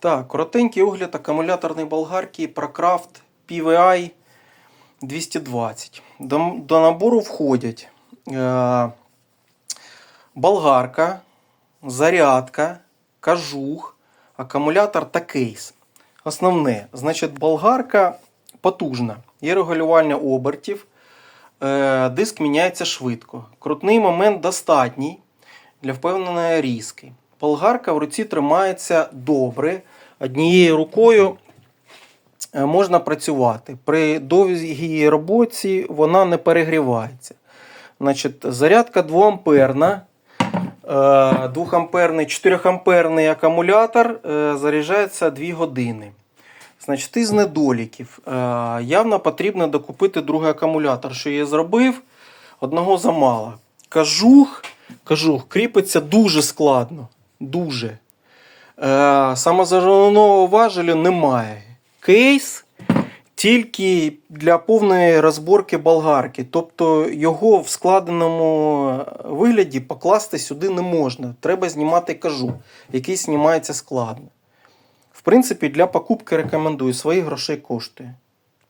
Так, коротенький огляд акумуляторної болгарки ProCraft PVI 220. До, до набору входять е, болгарка, зарядка, кажух, акумулятор та кейс. Основне, значить, болгарка потужна, є регулювання обертів, е, диск міняється швидко. Крутний момент достатній для впевненої різки. Болгарка в руці тримається добре. Однією рукою е, можна працювати. При довгій роботі вона не перегрівається. Значить, зарядка 2 амперна. 2 амперний 4 амперний акумулятор е, заряджається 2 години. Значить, із недоліків. Е, Явно потрібно докупити другий акумулятор. Що я зробив? Одного замало. Кажух, кажух кріпиться дуже складно. Дуже. Е, Самозаживного важелю немає. Кейс тільки для повної розборки болгарки. Тобто його в складеному вигляді покласти сюди не можна. Треба знімати кажух, який знімається складно. В принципі, для покупки рекомендую, своїх грошей коштує.